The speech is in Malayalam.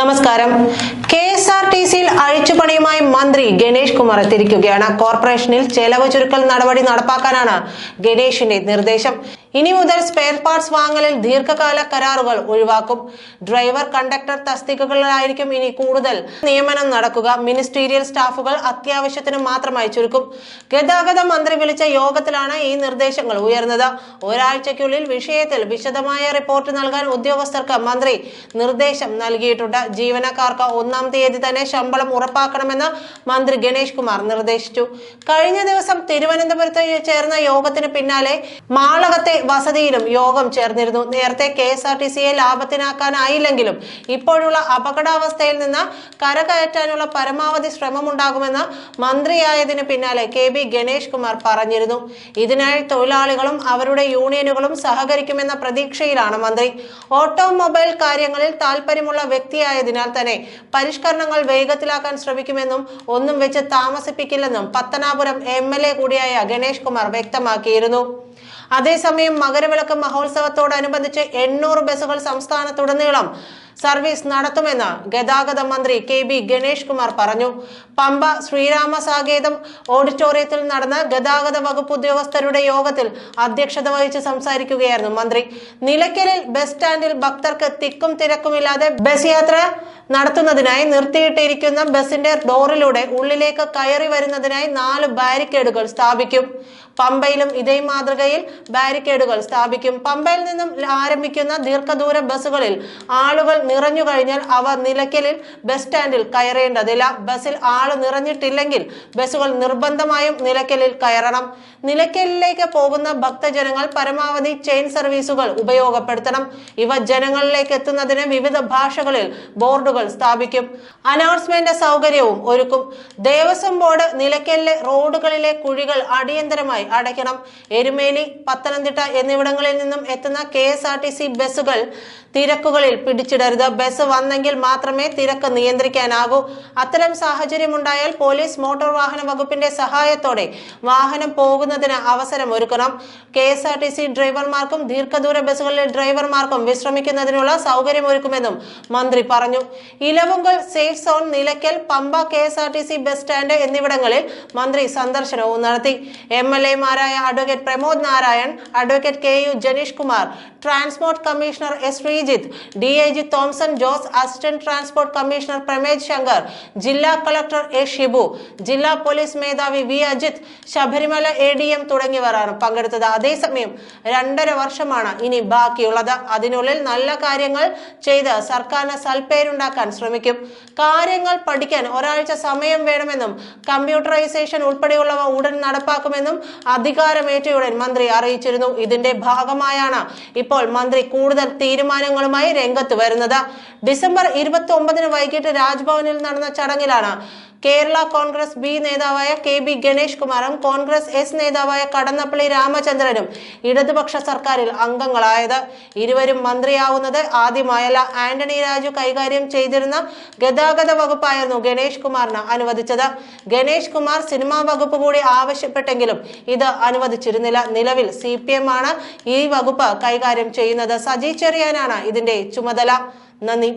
നമസ്കാരം. കെ എസ് ആർ ടി സിയിൽ അഴിച്ചുപണിയുമായി മന്ത്രി ഗണേഷ് കുമാർ എത്തിയിരിക്കുകയാണ്. കോർപ്പറേഷനിൽ ചെലവ് ചുരുക്കൽ നടപടി നടപ്പാക്കാനാണ് ഗണേഷിന്റെ നിർദ്ദേശം. ഇനി മുതൽ സ്പെയർ പാർട്സ് വാങ്ങലിൽ ദീർഘകാല കരാറുകൾ ഒഴിവാക്കും. ഡ്രൈവർ കണ്ടക്ടർ തസ്തികകളിലായിരിക്കും ഇനി കൂടുതൽ നിയമനം നടക്കുക. മിനിസ്റ്റീരിയൽ സ്റ്റാഫുകൾ അത്യാവശ്യത്തിന് മാത്രമായി ചുരുക്കും. ഗതാഗത മന്ത്രി വിളിച്ച യോഗത്തിലാണ് ഈ നിർദ്ദേശങ്ങൾ ഉയർന്നത്. ഒരാഴ്ചയ്ക്കുള്ളിൽ വിഷയത്തിൽ വിശദമായ റിപ്പോർട്ട് നൽകാൻ ഉദ്യോഗസ്ഥർക്ക് മന്ത്രി നിർദ്ദേശം നൽകിയിട്ടുണ്ട്. ജീവനക്കാർക്ക് ഒന്നാം തീയതി തന്നെ ശമ്പളം ഉറപ്പാക്കണമെന്ന് മന്ത്രി ഗണേഷ് കുമാർ നിർദ്ദേശിച്ചു. കഴിഞ്ഞ ദിവസം തിരുവനന്തപുരത്ത് ചേർന്ന യോഗത്തിന് പിന്നാലെ മാളകത്തെ വസതിയിലും യോഗം ചേർന്നിരുന്നു. നേരത്തെ കെ എസ് ആർ ടി സിയെ ലാഭത്തിനാക്കാനായില്ലെങ്കിലും ഇപ്പോഴുള്ള അപകടാവസ്ഥയിൽ നിന്ന് കരകയറ്റാനുള്ള പരമാവധി ശ്രമമുണ്ടാകുമെന്ന് മന്ത്രിയായതിന് പിന്നാലെ കെ ബി ഗണേഷ് കുമാർ പറഞ്ഞിരുന്നു. ഇതിനായി തൊഴിലാളികളും അവരുടെ യൂണിയനുകളും സഹകരിക്കുമെന്ന പ്രതീക്ഷയിലാണ് മന്ത്രി. ഓട്ടോമൊബൈൽ കാര്യങ്ങളിൽ താല്പര്യമുള്ള വ്യക്തിയായതിനാൽ തന്നെ പരിഷ്കരണങ്ങൾ വേഗത്തിലാക്കാൻ ശ്രമിക്കുമെന്നും ഒന്നും വെച്ച് താമസിപ്പിക്കില്ലെന്നും പത്തനാപുരം എം കൂടിയായ ഗണേഷ് കുമാർ വ്യക്തമാക്കിയിരുന്നു. അതേസമയം മകരവിളക്ക് മഹോത്സവത്തോടനുബന്ധിച്ച് എണ്ണൂറ് ബസ്സുകൾ സംസ്ഥാനത്തുടനീളം സർവീസ് നടത്തുമെന്ന് ഗതാഗത മന്ത്രി കെ ബി ഗണേഷ് കുമാർ പറഞ്ഞു. പമ്പ ശ്രീരാമ സാകേതം ഓഡിറ്റോറിയത്തിൽ നടന്ന ഗതാഗത വകുപ്പ് ഉദ്യോഗസ്ഥരുടെ യോഗത്തിൽ അധ്യക്ഷത വഹിച്ച് സംസാരിക്കുകയായിരുന്നു മന്ത്രി. നിലയ്ക്കലിൽ ബസ് സ്റ്റാൻഡിൽ ഭക്തർക്ക് തിക്കും തിരക്കുമില്ലാതെ ബസ് യാത്ര നടത്തുന്നതിനായി നിർത്തിയിട്ടിരിക്കുന്ന ബസിന്റെ ഡോറിലൂടെ ഉള്ളിലേക്ക് കയറി വരുന്നതിനായി നാല് ബാരിക്കേഡുകൾ സ്ഥാപിക്കും. പമ്പയിലും ഇതേ മാതൃകയിൽ ബാരിക്കേഡുകൾ സ്ഥാപിക്കും. പമ്പയിൽ നിന്നും ആരംഭിക്കുന്ന ദീർഘദൂര ബസ്സുകളിൽ ആളുകൾ നിറഞ്ഞു കഴിഞ്ഞാൽ അവർ നിലയ്ക്കലിൽ ബസ് സ്റ്റാൻഡിൽ കയറേണ്ടതില്ല. ബസ്സിൽ ആൾ നിറഞ്ഞിട്ടില്ലെങ്കിൽ ബസ്സുകൾ നിർബന്ധമായും നിലയ്ക്കലിൽ കയറണം. നിലയ്ക്കലിലേക്ക് പോകുന്ന ഭക്തജനങ്ങൾ പരമാവധി ചെയിൻ സർവീസുകൾ ഉപയോഗപ്പെടുത്തണം. ഇവ ജനങ്ങളിലേക്ക് എത്തുന്നതിന് വിവിധ ഭാഷകളിൽ ബോർഡുകൾ സ്ഥാപിക്കും. അനൗൺസ്മെന്റ് സൗകര്യവും ഒരുക്കും. ദേവസ്വം ബോർഡ് നിലയ്ക്കലിലെ റോഡുകളിലെ കുഴികൾ അടിയന്തരമായി അടയ്ക്കണം. എരുമേലി പത്തനംതിട്ട എന്നിവിടങ്ങളിൽ നിന്നും എത്തുന്ന K S R T C ബസ്സുകൾ തിരക്കുകളിൽ പിടിച്ചിടരുത്. ബസ് വന്നെങ്കിൽ മാത്രമേ തിരക്ക് നിയന്ത്രിക്കാനാകൂ. അത്തരം സാഹചര്യമുണ്ടായാൽ പോലീസ് മോട്ടോർ വാഹന വകുപ്പിന്റെ സഹായത്തോടെ വാഹനം പോകുന്നതിന് അവസരം ഒരുക്കണം. K S R T C ഡ്രൈവർമാർക്കും ദീർഘദൂര ബസ്സുകളിലെ ഡ്രൈവർമാർക്കും വിശ്രമിക്കുന്നതിനുള്ള സൗകര്യമൊരുക്കുമെന്നും മന്ത്രി പറഞ്ഞു. Elavunkal safe zone Nilakkal Pamba K S R T C bus stand എന്നിവിടങ്ങളിൽ മന്ത്രി സന്ദർശനവും നടത്തി. M L എമാരായ advocate Pramod Narayan advocate K U Janeesh Kumar transport commissioner S Sreejith D I G Thomson Jose assistant transport commissioner Pramej Shankar ജില്ലാ കളക്ടർ എ ഷിബു ജില്ലാ പോലീസ് മേധാവി V Ajith Sabarimala A D M തുടങ്ങിയവരാണ് പങ്കെടുത്തത്. അതേസമയം രണ്ടര വർഷമാണ് ഇനി ബാക്കിയുള്ളത്. അതിനുള്ളിൽ നല്ല കാര്യങ്ങൾ ചെയ്ത് സർക്കാരിന് സൽപ്പേരുണ്ടാക്കാൻ ശ്രമിക്കും. കാര്യങ്ങൾ പഠിക്കാൻ ഒരാഴ്ച സമയം വേണമെന്നും കമ്പ്യൂട്ടറൈസേഷൻ ഉൾപ്പെടെയുള്ളവ ഉടൻ നടപ്പാക്കുമെന്നും അധികാരമേറ്റയുടൻ മന്ത്രി അറിയിച്ചിരുന്നു. ഇതിന്റെ ഭാഗമായാണ് ഇപ്പോൾ മന്ത്രി കൂടുതൽ തീരുമാനങ്ങളുമായി രംഗത്ത് വരുന്നത്. ഡിസംബർ ഇരുപത്തി ഒമ്പതിന് വൈകിട്ട് രാജ്ഭവനിൽ നടന്ന ചടങ്ങിലാണ് കേരള കോൺഗ്രസ് ബി നേതാവായ കെ ബി ഗണേഷ് കുമാറും കോൺഗ്രസ് എസ് നേതാവായ കടന്നപ്പള്ളി രാമചന്ദ്രനും ഇടതുപക്ഷ സർക്കാരിൽ അംഗങ്ങളായത്. ഇരുവരും മന്ത്രിയാവുന്നത് ആദ്യമായല്ല. ആന്റണി രാജു കൈകാര്യം ചെയ്തിരുന്ന ഗതാഗത വകുപ്പായിരുന്നു ഗണേഷ് കുമാറിന് അനുവദിച്ചത്. ഗണേഷ് കുമാർ സിനിമാ വകുപ്പ് കൂടി ആവശ്യപ്പെട്ടെങ്കിലും ഇത് അനുവദിച്ചിരുന്നില്ല. നിലവിൽ സി ആണ് ഈ വകുപ്പ് കൈകാര്യം ചെയ്യുന്നത്. സജി ചെറിയാനാണ് ഇതിന്റെ ചുമതല. നന്ദി.